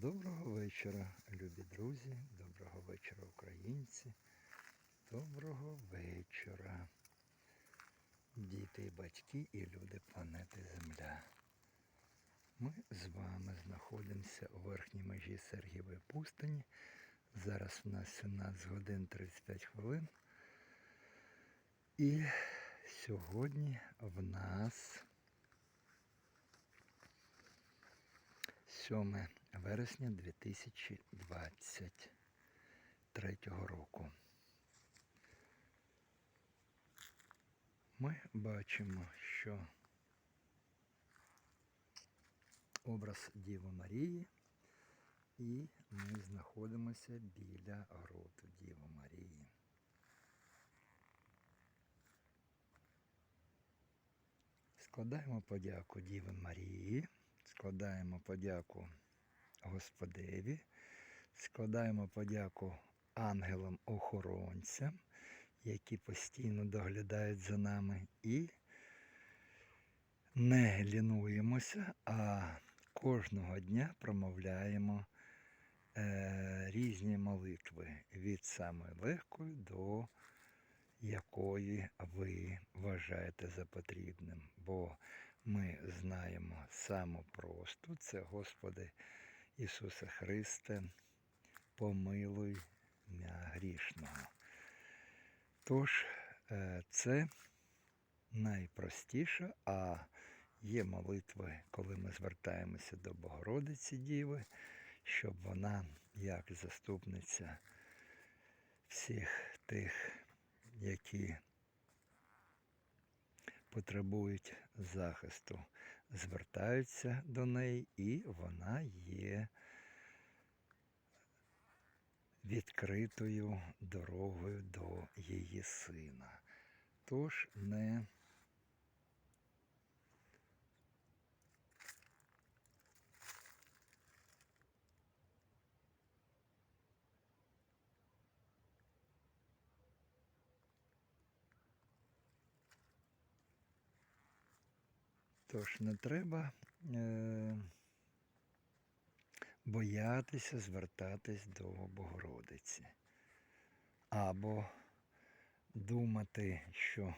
Доброго вечора, любі друзі, доброго вечора, українці. Доброго вечора, діти батьки і люди планети Земля. Ми з вами знаходимося у верхній межі Сергієвої пустині. Зараз у нас 17 годин 35 хвилин. І сьогодні в нас 7 вересня 2023 року. Ми бачимо, що образ Діви Марії, і ми знаходимося біля гроту Діви Марії. Складаємо подяку Діви Марії, складаємо подяку Господеві, складаємо подяку ангелам-охоронцям, які постійно доглядають за нами, і не лінуємося, а кожного дня промовляємо е, різні молитви. Від самої легкої до якої ви вважаєте за потрібним. Бо ми знаємо саму просту, це Господи Ісусе Христе, помилуй мя грішного. Тож, е, це найпростіше, а є молитви, коли ми звертаємося до Богородиці Діви, щоб вона, як заступниця всіх тих, які потребують захисту, звертаються до неї, і вона є відкритою дорогою до її сина. Тож не Тож не треба е, боятися звертатись до Богородиці. Або думати, що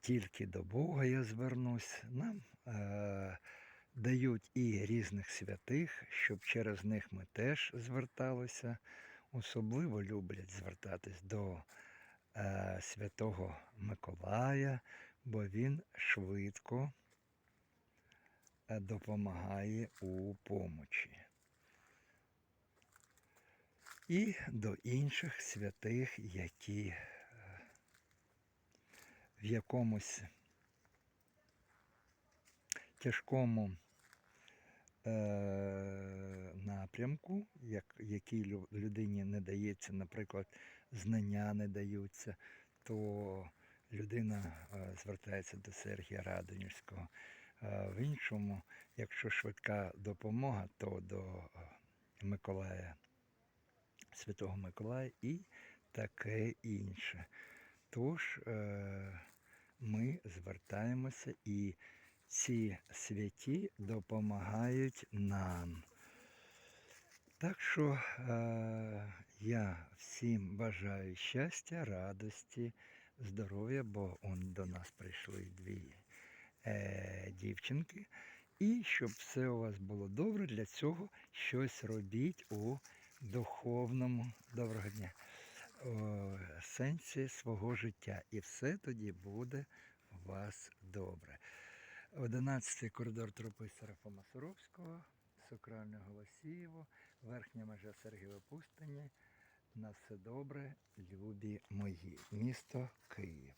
тільки до Бога я звернусь. Нам е, дають і різних святих, щоб через них ми теж зверталися. Особливо люблять звертатись до е, святого Миколая, бо він швидко е, допомагає у помочі. І до інших святих, які е, в якомусь тяжкому е, напрямку, як, якій людині не дається, наприклад, знання не даються, то людина е, звертається до Сергія Радонівського. Е, В іншому, якщо швидка допомога, то до е, Миколая, Святого Миколая і таке інше. Тож ми звертаємося і ці святі допомагають нам. Так що я всім бажаю щастя, радості, здоров'я, бо он до нас прийшли дві е, дівчинки. І щоб все у вас було добре, для цього щось робіть у духовному доброго дня о, сенсі свого життя. І все тоді буде у вас добре. 11 коридор тропи Серафима Суровського, Сокральне Голосієво, верхня межа Сергієва пустині. На все добре, любі мої. Місто Київ.